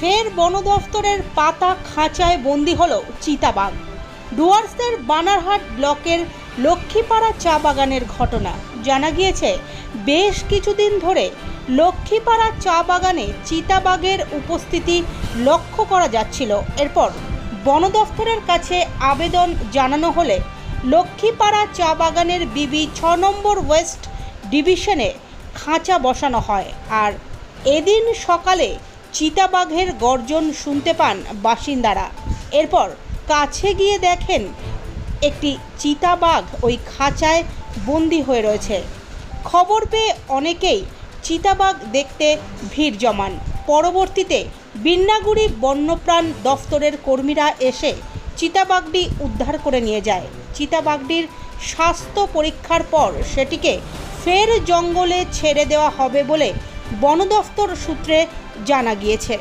ফের বন দফতরের পাতা খাঁচায় বন্দি হলো চিতাবাঘ। ডুয়ার্সের বানারহাট ব্লকের লক্ষ্মীপাড়া চা বাগানের ঘটনা। জানা গিয়েছে, বেশ কিছুদিন ধরে লক্ষ্মীপাড়া চা বাগানে চিতাবাঘের উপস্থিতি লক্ষ্য করা যাচ্ছিল। এরপর বন দফতরের কাছে আবেদন জানানো হলে লক্ষ্মীপাড়া চা বাগানের বিবি ছ নম্বর ওয়েস্ট ডিভিশনে খাঁচা বসানো হয়। আর এদিন সকালে চিতাবাঘের গর্জন শুনতে পান বাসিন্দারা। এরপর কাছে গিয়ে দেখেন একটি চিতাবাঘ ওই খাঁচায় বন্দি হয়ে রয়েছে। খবর পেয়ে অনেকেই চিতাবাঘ দেখতে ভিড় জমান। পরবর্তীতে বিন্নাগুড়ি বন্যপ্রাণ দফতরের কর্মীরা এসে চিতাবাঘটি উদ্ধার করে নিয়ে যায়। চিতাবাঘটির স্বাস্থ্য পরীক্ষার পর সেটিকে ফের জঙ্গলে ছেড়ে দেওয়া হবে বলে বন দফতর সূত্রে জানা গিয়েছে।